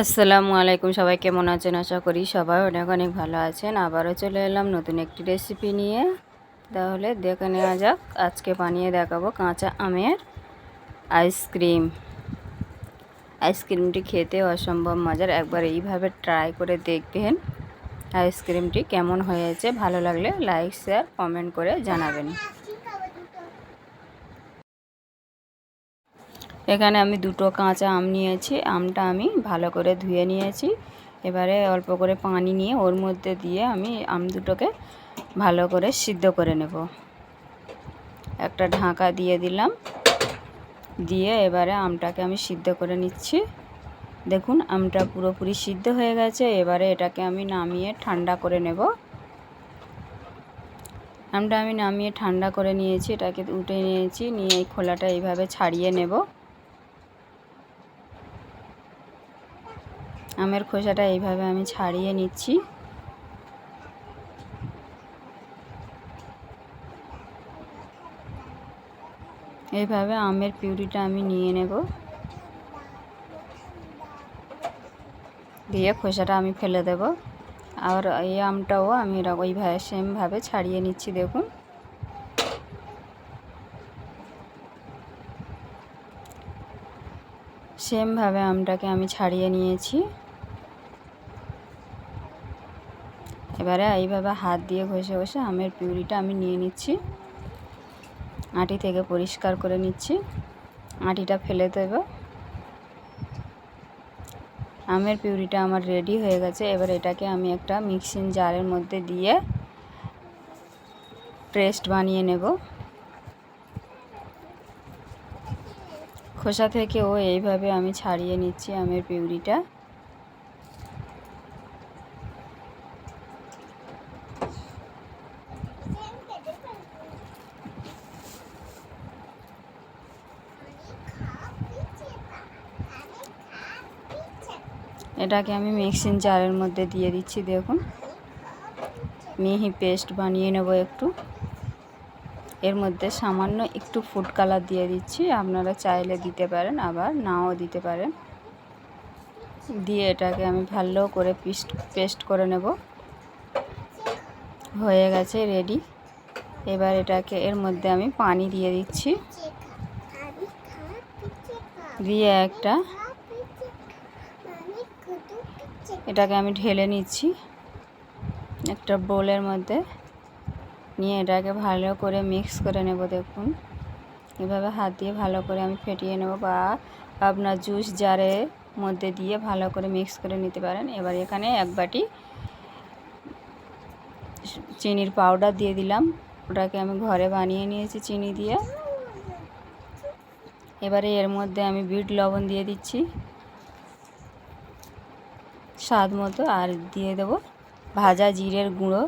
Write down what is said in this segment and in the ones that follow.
আসসালামু আলাইকুম, সবাই কেমন আছেন? আশা করি সবাই অনেক অনেক ভালো আছেন। আবারও চলে এলাম নতুন একটি রেসিপি নিয়ে। তাহলে দেখে নেওয়া যাক। আজকে বানিয়ে দেখাবো কাঁচা আমের আইসক্রিম আইসক্রিমটি খেতে অসম্ভব মজার। একবার এইভাবে ট্রাই করে দেখবেন আইসক্রিমটি কেমন হয়েছে। ভালো লাগলে লাইক শেয়ার কমেন্ট করে জানাবেন। এখানে আমি দুটো কাঁচা আম নিয়েছি। আমটা আমি ভালো করে ধুয়ে নিয়েছি। এবারে অল্প করে পানি নিয়ে ওর মধ্যে দিয়ে আমি আম দুটোকে ভালো করে সিদ্ধ করে নেব। একটা ঢাকা দিয়ে দিলাম। দিয়ে এবারে আমটাকে আমি সিদ্ধ করে নিচ্ছি। দেখুন, আমটা পুরোপুরি সিদ্ধ হয়ে গেছে। এবারে এটাকে আমি নামিয়ে ঠান্ডা করে নেব। আমটা আমি নামিয়ে ঠান্ডা করে নিয়েছি। এটাকে উঠে নিয়েছি। নিয়ে এই খোলাটা এইভাবে ছাড়িয়ে নেব। আমের খোসাটা এইভাবে আমি ছাড়িয়ে নিচ্ছি। এইভাবে আমের পিউরিটা আমি নিয়ে নেব। দিয়ে খোসাটা আমি ফেলে দেব। আর এই আমটাও আমি ওইভাবে সেমভাবে ছাড়িয়ে নিচ্ছি, দেখুন। সেমভাবে আমটাকে আমি ছাড়িয়ে নিয়েছি। এবারে এইভাবে হাত দিয়ে ঘষে ঘষে আমের পিউরিটা আমি নিয়ে নিচ্ছি। আটি থেকে পরিষ্কার করে নিচ্ছি। আটিটা ফেলে দেব। আমের পিউরিটা আমার রেডি হয়ে গেছে। এবার এটাকে আমি একটা মিক্সিং জারের মধ্যে দিয়ে পেস্ট বানিয়ে নেব। খোসা থেকেও এইভাবে আমি ছাড়িয়ে নিচ্ছি আমের পিউরিটা। এটাকে আমি মিক্সিং জারের মধ্যে দিয়ে দিচ্ছি, দেখুন। মিহি পেস্ট বানিয়ে নেব একটু। এর মধ্যে সামান্য একটু ফুড কালার দিয়ে দিচ্ছি, আপনারা চাইলে দিতে পারেন, আবার নাও দিতে পারেন। দিয়ে এটাকে আমি ভালো করে পিস্ট, পেস্ট করে নেব। হয়ে গেছে রেডি। এবার এটাকে এর মধ্যে আমি পানি দিয়ে দিচ্ছি। দিয়ে একটা এটাকে আমি ঢেলে নিচ্ছি একটা বোলের মধ্যে। নিয়ে এটাকে ভালো করে মিক্স করে নেব, দেখুন। এভাবে হাত দিয়ে ভালো করে আমি ফেটিয়ে নেব বা আপনার জুস জারের মধ্যে দিয়ে ভালো করে মিক্স করে নিতে পারেন। এবার এখানে এক বাটি চিনির পাউডার দিয়ে দিলাম। ওটাকে আমি ঘরে বানিয়ে নিয়েছি চিনি দিয়ে। এবারে এর মধ্যে আমি বিট লবণ দিয়ে দিচ্ছি। স্বাদ মতো আর দিয়ে দেব ভাজা জিরের গুঁড়ো।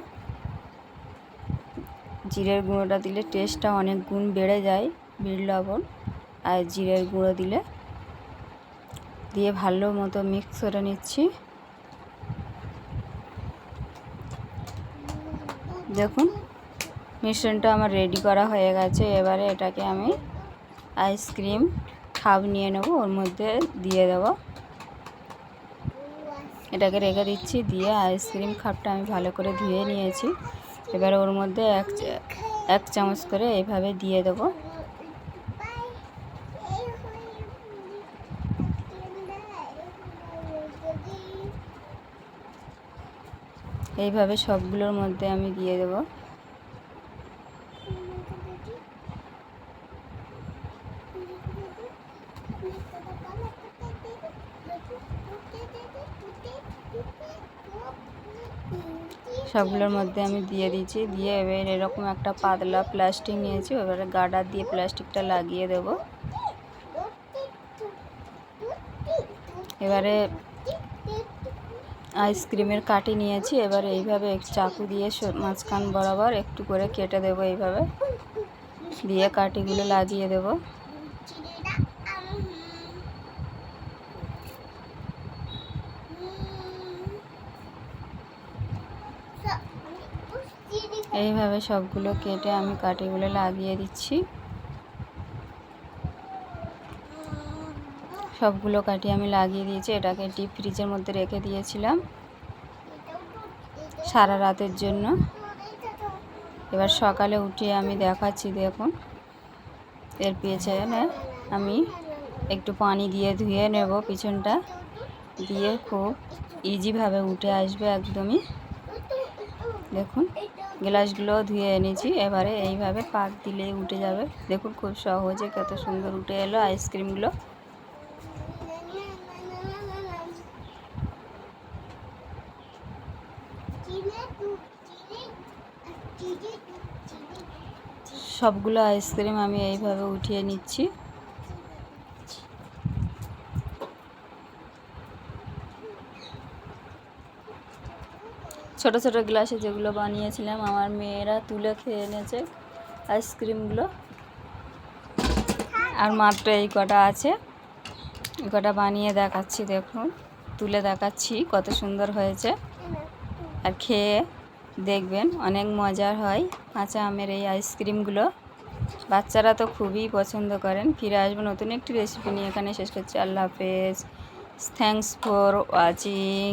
জিরের গুঁড়োটা দিলে টেস্টটা অনেক গুণ বেড়ে যায় বিট লবণ। আর জিরের গুঁড়ো দিলে, দিয়ে ভালো মতো মিক্স করে নিচ্ছি। দেখুন মিশ্রণটা আমার রেডি করা হয়ে গেছে। এবারে এটাকে আমি আইসক্রিম খাপ নিয়ে নেব, ওর মধ্যে দিয়ে দেব। এটাকে রেখে দিচ্ছি, দিয়ে আইসক্রিম খাপটা আমি ভালো করে ধুয়ে নিয়েছি। এবার ওর মধ্যে এক এক চামচ করে এইভাবে দিয়ে দেবো। এইভাবে সবগুলোর মধ্যে আমি দিয়ে দেব। সবগুলোর মধ্যে আমি দিয়ে দিয়েছি। দিয়ে এবার এরকম একটা পাতলা প্লাস্টিক নিয়েছি, এবারে গার্ডার দিয়ে প্লাস্টিকটা লাগিয়ে দেব। এবারে আইসক্রিমের কাটি নিয়েছি, এবার এইভাবে চাকু দিয়ে মাঝখান বরাবর একটু করে কেটে দেব এইভাবে। দিয়ে কাটিগুলো লাগিয়ে দেব। এইভাবে সবগুলো কেটে আমি কাটিগুলো লাগিয়ে দিচ্ছি। সবগুলো কাটি আমি লাগিয়ে দিয়েছি, এটাকে ডিপ ফ্রিজের মধ্যে রেখে দিয়েছিলাম সারা রাতের জন্য। এবার সকালে উঠে আমি দেখাচ্ছি, দেখুন। এর পেছনে আমি একটু পানি দিয়ে ধুয়ে নেব, পিছনটা দিয়ে খুব ইজিভাবে উঠে আসবে একদমই। দেখুন। গ্লাসগুলো ধুয়ে এনেছি। এবারে এইভাবে পাক দিলেই উঠে যাবে। দেখুন খুব সহজে কত সুন্দর উঠে এলো আইসক্রিমগুলো। সবগুলো আইসক্রিম আমি এইভাবে উঠিয়ে নিচ্ছি। ছোট ছোট গ্লাসে যেগুলো বানিয়েছিলাম, আমার মেয়েরা তুলে খেয়ে এনেছে আইসক্রিমগুলো। আর মাত্র এই কটা আছে। এই কটা বানিয়ে দেখাচ্ছি, দেখুন। তুলে দেখাচ্ছি কত সুন্দর হয়েছে। আর খেয়ে দেখবেন, অনেক মজার হয় কাঁচা আমের এই আইসক্রিমগুলো। বাচ্চারা তো খুবই পছন্দ করেন। ফিরে আসব নতুন একটি রেসিপি নিয়ে। এখানে শেষ করছি। আল্লাহ হাফেজ। Thanks for watching